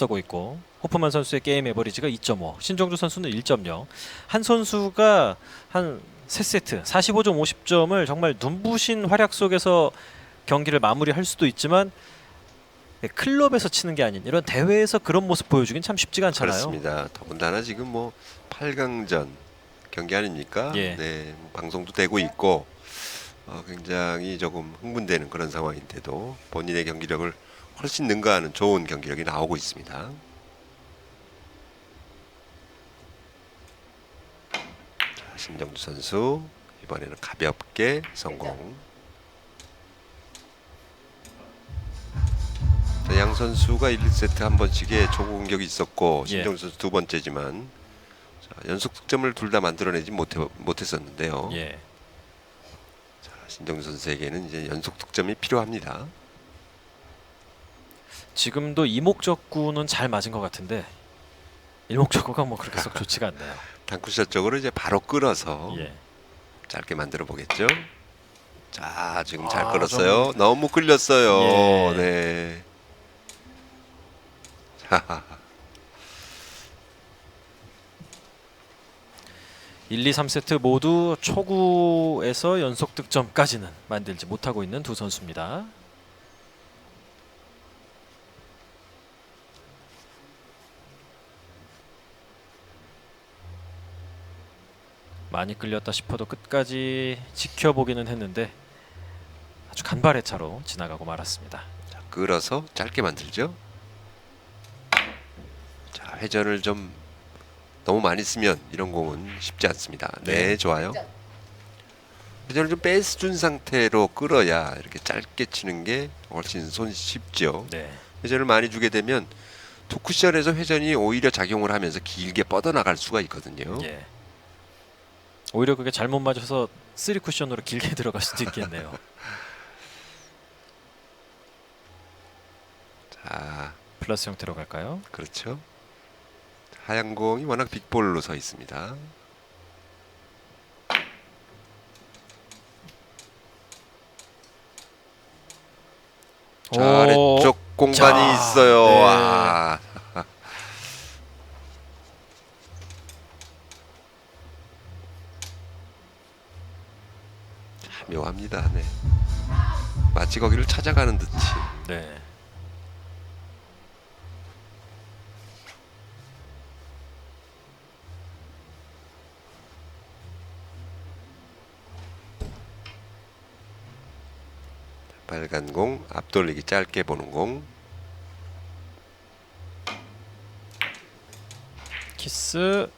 앞서고 있고 호프만 선수의 게임 에버리지가 2.5, 신정주 선수는 1.0. 한 선수가 한 3세트 45점 50점을 정말 눈부신 활약 속에서 경기를 마무리할 수도 있지만 네, 클럽에서 치는 게 아닌 이런 대회에서 그런 모습 보여주긴 참 쉽지가 않잖아요. 그렇습니다. 더군다나 지금 뭐 8강전 경기 아닙니까? 예. 네, 방송도 되고 있고 어, 굉장히 조금 흥분되는 그런 상황인데도 본인의 경기력을 훨씬 능가하는 좋은 경기력이 나오고 있습니다. 자, 신정주 선수 이번에는 가볍게 성공. 자, 양 선수가 1, 2세트 한 번씩의 초구 공격이 있었고 예. 신정주 선수 두 번째지만 자, 연속 득점을 둘 다 만들어내지 못해, 못했었는데요. 예. 자, 신정주 선수에게는 이제 연속 득점이 필요합니다. 지금도 이목적구는 잘 맞은 것 같은데 일목적구가 뭐 그렇게 썩 좋지가 않네요. 단쿠샷 쪽으로 이제 바로 끌어서 예. 짧게 만들어 보겠죠. 자, 지금 잘 아, 끌었어요. 너무 끌렸어요. 예. 네. 자, 1, 2, 3세트 모두 초구에서 연속 득점까지는 만들지 못하고 있는 두 선수입니다. 많이 끌렸다 싶어도 끝까지 지켜보기는 했는데 아주 간발의 차로 지나가고 말았습니다. 자, 끌어서 짧게 만들죠. 자, 회전을 좀 너무 많이 쓰면 이런 공은 쉽지 않습니다. 네, 네. 좋아요. 회전을 좀 빼준 상태로 끌어야 이렇게 짧게 치는 게 훨씬 손 쉽죠. 네. 회전을 많이 주게 되면 투 쿠션에서 회전이 오히려 작용을 하면서 길게 뻗어나갈 수가 있거든요. 예. 오히려 그게 잘못 맞아서 쓰리 쿠션으로 길게 들어갈 수도 있겠네요. 자, 플러스 형태로 갈까요? 그렇죠. 하얀 공이 워낙 빅볼로 서 있습니다. 자, 오. 아래쪽 공간이 자, 있어요. 네. 와. 참 묘합니다. 네. 마치 거기를 찾아가는 듯이. 네. 빨간 공 앞돌리기 짧게 보는 공 키스.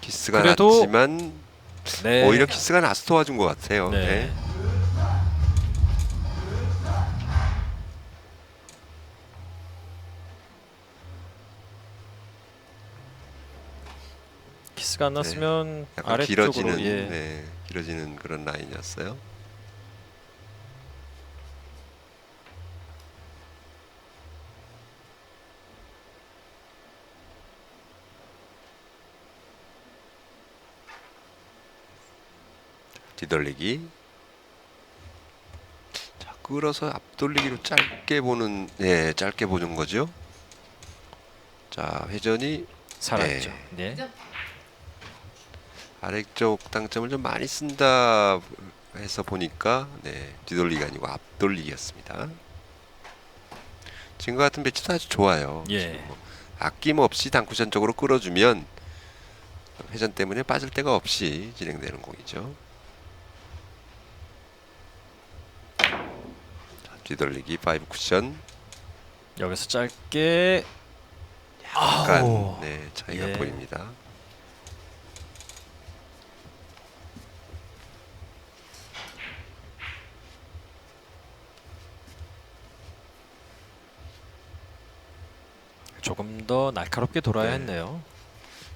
키스가 그래도- 났지만 네. 오히려 키스가 나서 도와준 것 같아요. 네. 네. 키스가 안 났으면 약간 아래쪽으로 길어지는 예. 네, 길어지는 그런 라인이었어요. 뒤돌리기. 자, 끌어서 앞돌리기로 짧게 보는 네, 짧게 보는 거죠. 자, 회전이 살았죠. 네. 아래쪽 당점을 좀 많이 쓴다 해서 보니까 네, 뒤돌리기가 아니고 앞돌리기였습니다. 지금과 같은 배치도 아주 좋아요. 예. 지금 뭐 아낌없이 단쿠션 쪽으로 끌어주면 회전 때문에 빠질 데가 없이 진행되는 공이죠. 자, 뒤돌리기 5 쿠션 여기서 짧게 약간. 네, 차이가 예. 보입니다. 조금 더 날카롭게 돌아야 네. 했네요.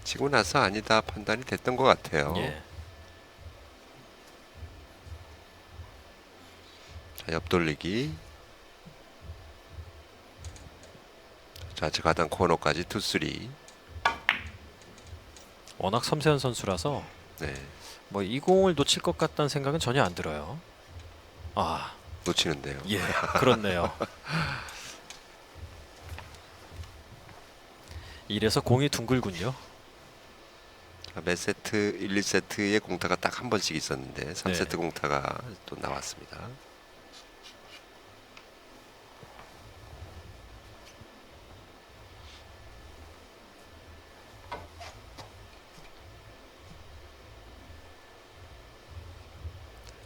치고 나서 아니다 판단이 됐던 것 같아요. 예. 자, 옆돌리기. 좌측 하단 코너까지 투쓰리. 워낙 섬세한 선수라서 네, 뭐 이 공을 놓칠 것 같다는 생각은 전혀 안 들어요. 아, 놓치는데요. 예, 그렇네요. 이래서 공이 둥글군요. 자, 몇 세트 1, 2세트에 공타가 딱 한 번씩 있었는데 3세트 네. 공타가 또 나왔습니다.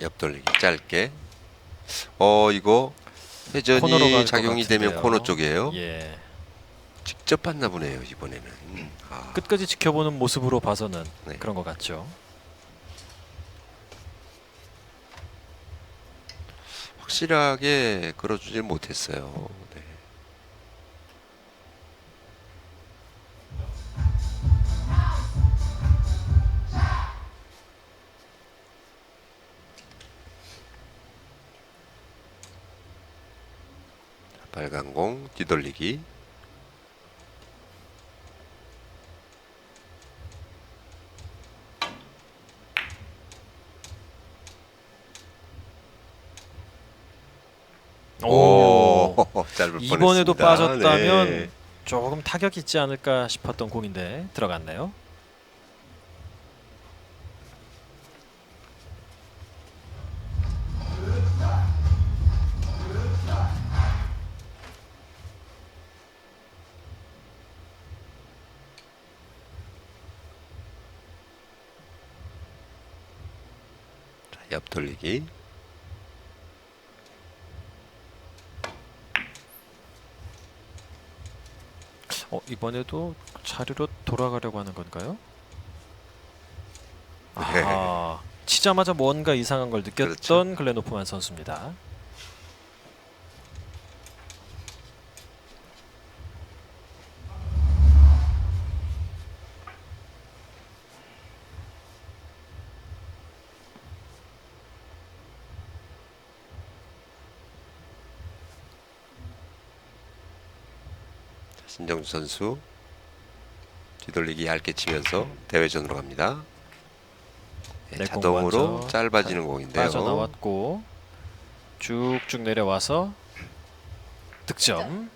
옆돌리기 짧게. 어 이거 회전이 것 작용이 되면. 코너 쪽이에요. 예. 직접 봤나 보네요 이번에는. 아, 끝까지 지켜보는 모습으로 봐서는 네. 그런 것 같죠. 확실하게 끌어주질 못했어요. 네. 빨간 공 뒤돌리기. 오, 이번에도 뻔했습니다. 빠졌다면 네. 조금 타격 있지 않을까 싶었던 공인데 들어갔네요. 자, 옆 돌리기. 어, 이번에도 자리로 돌아가려고 하는 건가요? 네. 아, 치자마자 뭔가 이상한 걸 느꼈던 그렇죠. 글렌 오프만 선수입니다. 신정주 선수 뒤돌리기 얇게 치면서 대회전으로 갑니다. 네, 네, 공 자동으로 먼저 짧아지는 공인데요. 빠져나왔고 쭉쭉 내려와서 득점.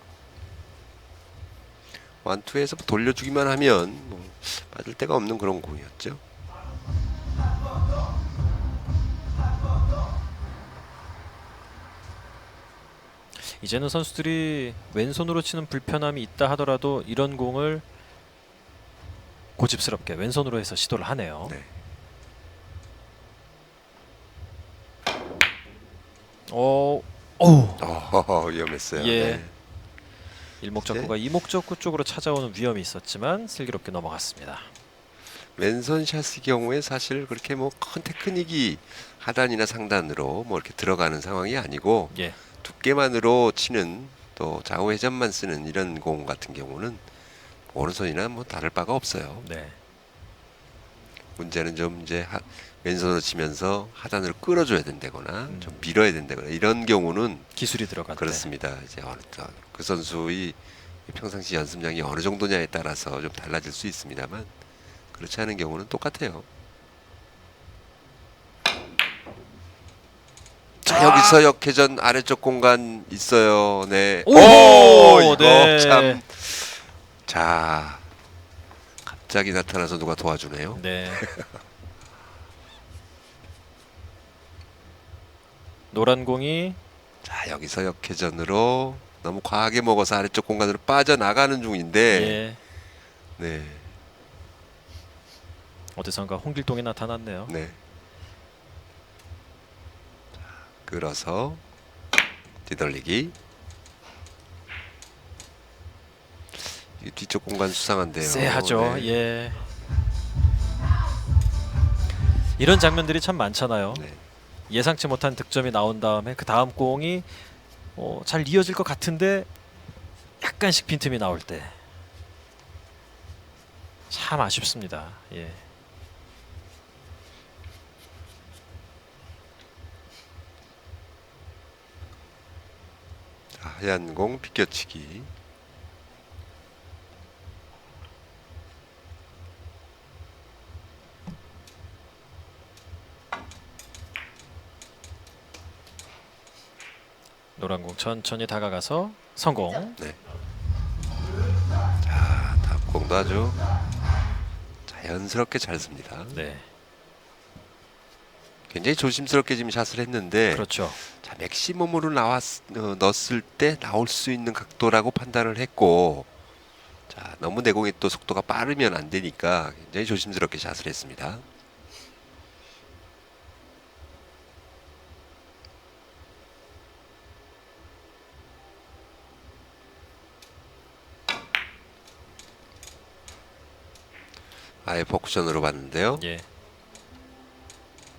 완투에서 돌려주기만 하면 뭐 빠질 데가 없는 그런 공이었죠. 이제는 선수들이 왼손으로 치는 불편함이 있다 하더라도 이런 공을 고집스럽게 왼손으로 해서 시도를 하네요. 네. 어, 오, 어, 위험했어요. 예. 네. 일목적구가 이목적구 쪽으로 찾아오는 위험이 있었지만 슬기롭게 넘어갔습니다. 왼손 샷의 경우에 사실 그렇게 뭐 큰 테크닉이 하단이나 상단으로 뭐 이렇게 들어가는 상황이 아니고 예, 두께만으로 치는 또 좌우 회전만 쓰는 이런 공 같은 경우는 오른손이나 뭐 다를 바가 없어요. 네, 문제는 좀 이제 하, 왼손으로 치면서 하단으로 끌어줘야 된다거나 음. 좀 밀어야 된다거나 이런 경우는 기술이 들어갈 때. 그렇습니다. 이제 어느 또그 선수의 평상시 연습량이 어느 정도냐에 따라서 좀 달라질 수 있습니다만 그렇지 않은 경우는 똑같아요. 자 아! 여기서 역회전 아래쪽 공간 있어요. 네. 오! 이거 네. 참. 자 갑자기 나타나서 누가 도와주네요. 네. 노란 공이 자 여기서 역회전으로 너무 과하게 먹어서 아래쪽 공간으로 빠져나가는 중인데 예, 네. 어디선가 홍길동이 나타났네요. 네. 자, 끌어서 뒤돌리기. 이 뒤쪽 공간 수상한데요. 쎄하죠. 네. 예. 이런 장면들이 참 많잖아요. 네. 예상치 못한 득점이 나온 다음에 그 다음 공이 어, 잘 이어질 것 같은데 약간씩 빈틈이 나올 때 참 아쉽습니다. 예. 자, 하얀 공 비껴치기. 노란 공 천천히 다가가서 성공. 네. 자, 다 공도 아주 자연스럽게 잘 씁니다. 네. 굉장히 조심스럽게 지금 샷을 했는데 그렇죠. 자, 맥시멈으로 나왔 어, 넣었을 때 나올 수 있는 각도라고 판단을 했고 자, 너무 내공이 또 속도가 빠르면 안 되니까 굉장히 조심스럽게 샷을 했습니다. 아예 포쿠션으로 봤는데요. 예.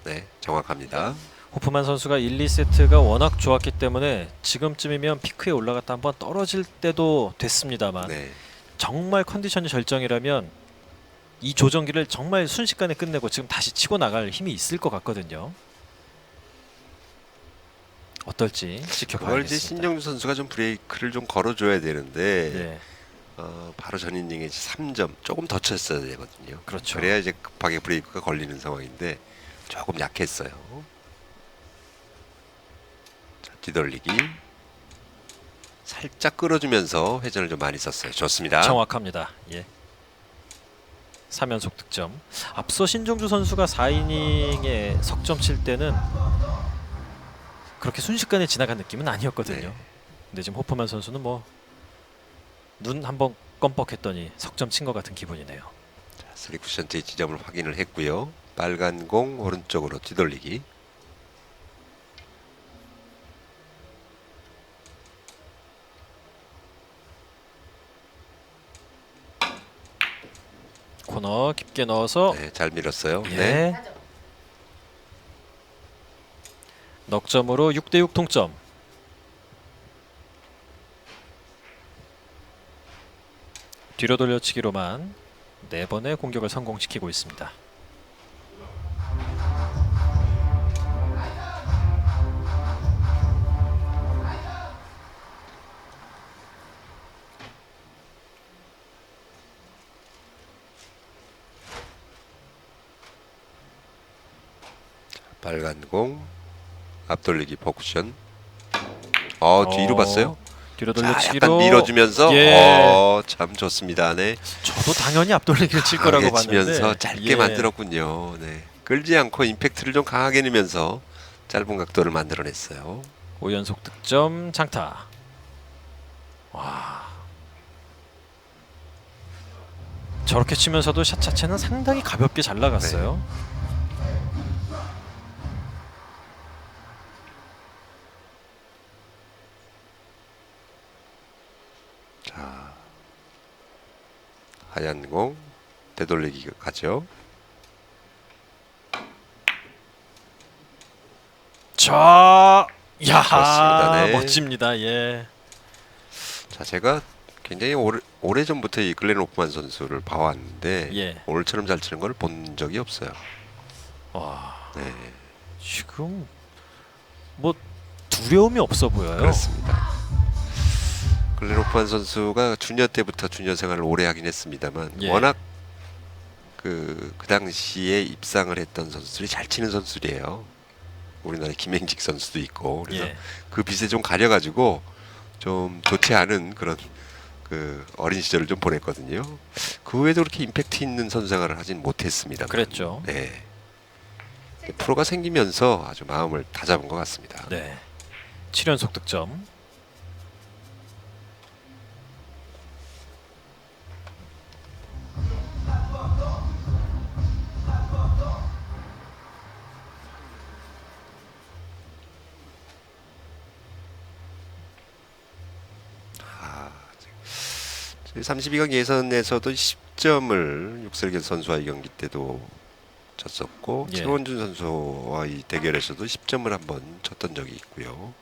네, 정확합니다. 호프만 선수가 1, 2세트가 워낙 좋았기 때문에 지금쯤이면 피크에 올라갔다 한번 떨어질 때도 됐습니다만 네. 정말 컨디션이 절정이라면 이 조정기를 정말 순식간에 끝내고 지금 다시 치고 나갈 힘이 있을 것 같거든요. 어떨지 그걸 이제 지켜봐야겠습니다. 신정주 선수가 좀 브레이크를 좀 걸어줘야 되는데 네, 어, 바로 전 이닝에 3점 조금 더 쳤어야 되거든요. 그렇죠. 그래야 이제 급하게 브레이크가 걸리는 상황인데 조금 약했어요. 자, 뒤돌리기 살짝 끌어주면서 회전을 좀 많이 썼어요. 좋습니다. 정확합니다. 예. 3연속 득점. 앞서 신종주 선수가 4이닝에 석점 칠 때는 그렇게 순식간에 지나간 느낌은 아니었거든요. 네. 근데 지금 호프만 선수는 뭐 눈 한번 껌뻑했더니 석점 친 것 같은 기분이네요. 자, 쓰리 쿠션트의 지점을 확인을 했고요. 빨간 공 오른쪽으로 뒤돌리기. 코너 깊게 넣어서 네, 잘 밀었어요. 예. 네. 넉점으로 6대6 동점. 뒤로 돌려치기로만 네 번의 공격을 성공시키고 있습니다. 빨간 공 앞돌리기 포쿠션. 어 뒤로 어, 봤어요? 뒤로 자, 돌려치기로 약간 밀어주면서 예. 어, 참 좋습니다. 네. 저도 당연히 앞돌리기를 칠 거라고 강하게 봤는데 치면서 짧게 예. 만들었군요. 네. 끌지 않고 임팩트를 좀 강하게 넣으면서 짧은 각도를 만들어냈어요. 5연속 득점 장타. 와. 저렇게 치면서도 샷 자체는 상당히 가볍게 잘 나갔어요. 하얀 공 되돌리기 가죠. 자, 야, 그렇습니다. 네. 멋집니다. 예. 자 제가 굉장히 오래 오래 전부터 이 글렌 오프만 선수를 봐왔는데 예. 오늘처럼 잘 치는 걸 본 적이 없어요. 와, 네, 지금 뭐 두려움이 없어 보여요. 그렇습니다. 오프만 선수가 주니어 때부터 주니어 생활을 오래 하긴 했습니다만 예. 워낙 그, 그 당시에 입상을 했던 선수들이 잘 치는 선수들이에요. 우리나라 김행직 선수도 있고 그래서 예. 그 빛에 좀 가려가지고 좀 좋지 않은 그런 그 어린 시절을 좀 보냈거든요. 그 외에도 그렇게 임팩트 있는 선수 생활을 하진 못했습니다. 그랬죠. 네. 프로가 생기면서 아주 마음을 다잡은 것 같습니다. 네. 7연속 득점. 32강 예선에서도 10점을 육설계 선수와 의 경기 때도 쳤었고 예. 최원준 선수와 이 대결에서도 10점을 한번 쳤던 적이 있고요.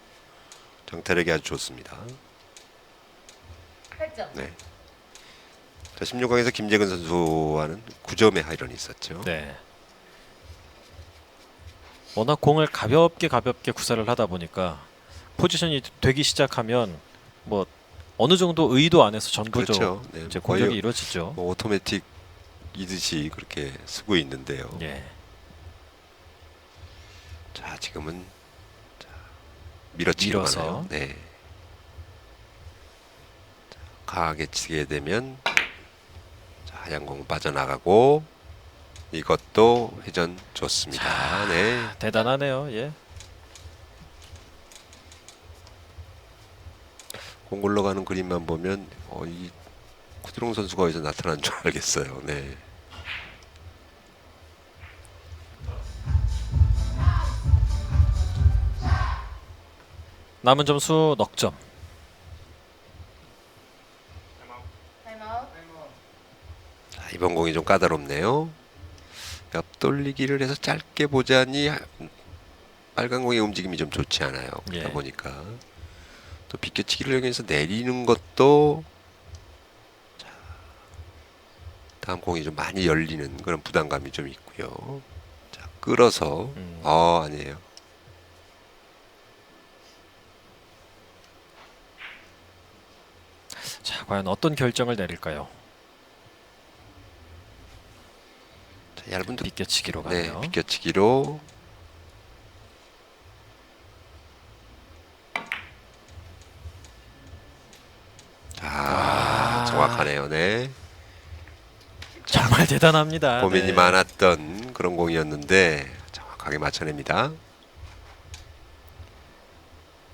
정타력이 아주 좋습니다. 8점. 네. 자, 16강에서 김재근 선수와는 9점의 하이런이 있었죠. 네. 워낙 공을 가볍게 가볍게 구사를 하다 보니까 포지션이 되기 시작하면 뭐 어느 정도 의도 안에서 전부죠. 그렇죠. 네, 이제 거의 공격이 이루어지죠. 뭐 오토매틱 이듯이 그렇게 쓰고 있는데요. 예. 자, 지금은 자, 밀어치기로 밀어서. 가네요. 네. 자, 강하게 치게 되면 하얀 공 빠져나가고 이것도 회전 좋습니다. 네. 대단하네요. 예. 공 굴러가는 그림만 보면 어, 이 쿠드롱 선수가 어디서 나타난 줄 알겠어요. 네. 남은 점수 넉 점. 자, 이번 공이 좀 까다롭네요. 옆 돌리기를 해서 짧게 보자니 하- 빨간 공의 움직임이 좀 좋지 않아요. 그러다 예. 보니까 또 비껴치기를 이용해서 내리는 것도 자, 다음 공이 좀 많이 열리는 그런 부담감이 좀 있고요. 자, 끌어서 음. 어 아니에요. 자, 과연 어떤 결정을 내릴까요? 자, 얇은 두 비껴치기로 네, 가네요. 비껴치기로 아, 아. 정확 하네요. 네. 정말 대단합니다. 고민이 네. 많았던 그런 공이었는데 정확하게 맞춰냅니다.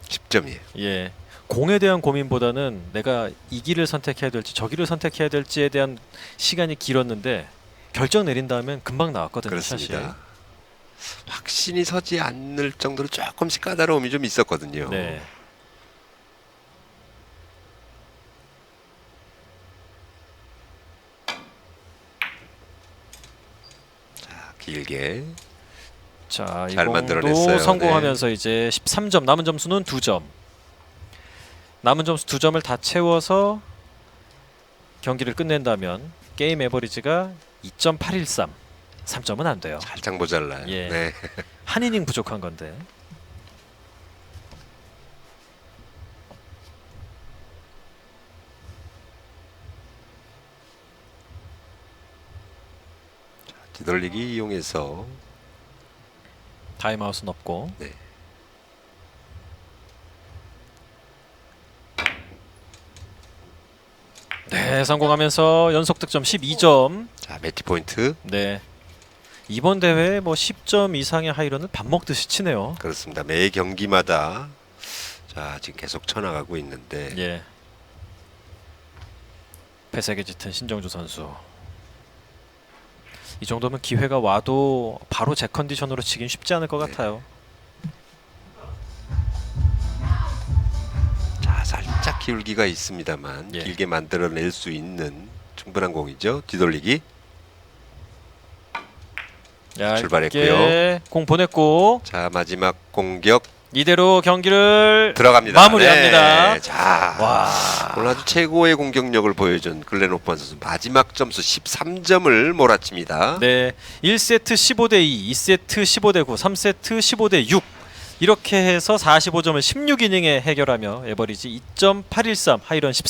10점이에요. 예. 공에 대한 고민보다는 내가 이 길을 선택해야 될지 저 길을 선택해야 될지에 대한 시간이 길었는데 결정 내린 다음엔 금방 나왔거든요. 그렇습니다. 사실. 확신이 서지 않을 정도로 조금씩 까다로움이 좀 있었거든요. 네. 자, 길게 자, 이 잘 만들어냈어요. 네. 성공하면서 이제 13점 남은 점수는 2점. 남은 점수 2점을 다 채워서 경기를 끝낸다면 게임 에버리지가 2.813. 3점은 안 돼요. 살짝 모자라요. 예. 네. 한 이닝 부족한 건데. 뒤돌리기 이용해서 타임아웃은 없고. 네. 네, 성공하면서 연속 득점 12점. 자, 매치 포인트 네. 이번 대회 뭐 10점 이상의 하이런을 밥 먹듯이 치네요. 그렇습니다. 매 경기마다 자 지금 계속 쳐나가고 있는데 예. 패색에 짙은 신정주 선수. 이 정도면 기회가 와도 바로 제 컨디션으로 치긴 쉽지 않을 것 네. 같아요. 자 살짝 기울기가 있습니다만 예. 길게 만들어낼 수 있는 충분한 공이죠. 뒤돌리기 출발했고요. 공 보냈고 자 마지막 공격 이대로 경기를 들어갑니다. 마무리합니다. 네. 자 와. 오늘 아주 최고의 공격력을 보여준 글렌 오픈 선수 마지막 점수 13점을 몰아칩니다. 네, 1세트 15대 2, 2세트 15대 9, 3세트 15대 6 이렇게 해서 45점을 16이닝에 해결하며 에버리지 2.813 하이런 13